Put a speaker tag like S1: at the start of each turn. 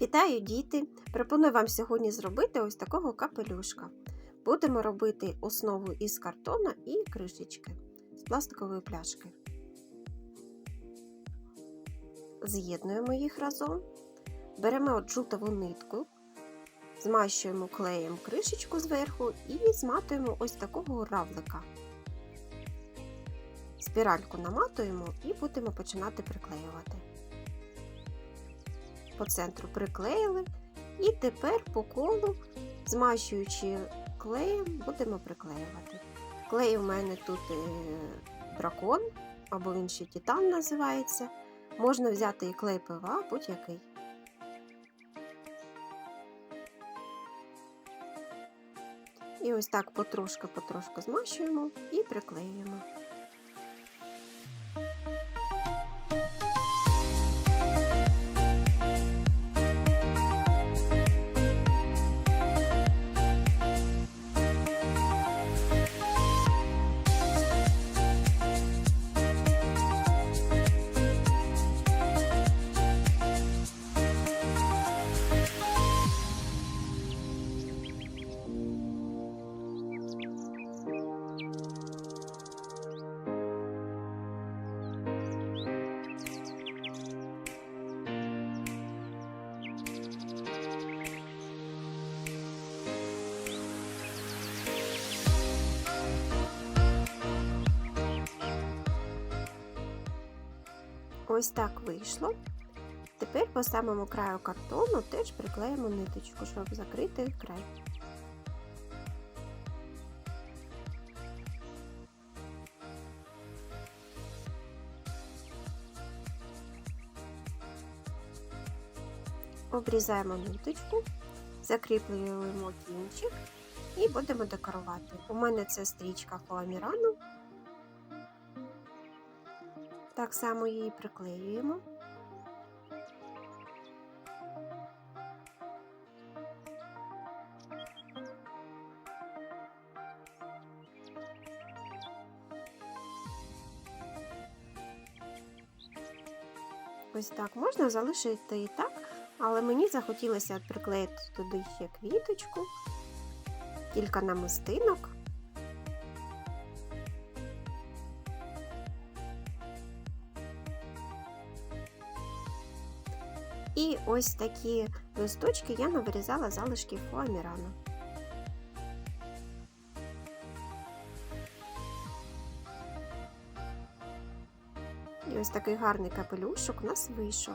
S1: Вітаю, діти! Пропоную вам сьогодні зробити ось такого капелюшка. Будемо робити основу із картона і кришечки з пластикової пляшки. З'єднуємо їх разом. Беремо от жутову нитку, змащуємо клеєм кришечку зверху і зматуємо ось такого равлика. Спіральку наматуємо і будемо починати приклеювати по центру приклеїли. І тепер по колу, змащуючи клеєм, будемо приклеювати. Клей у мене тут е, дракон, або він ще титан називається. Можна взяти і клей ПВА, будь-який. І ось так потрошки-потрошки змащуємо і приклеюємо. Ось так вийшло. Тепер по самому краю картону теж приклеїмо ниточку, щоб закрити край. Обрізаємо ниточку, закріплюємо кінчик і будемо декорувати. У мене це стрічка фоамірану. Так само її приклеюємо. Ось так можна залишити і так, але мені захотілося приклеїти туди ще квіточку, кілька намистинок. І ось такі листочки я навирізала залишки фоамірану. І ось такий гарний капелюшок у нас вийшов.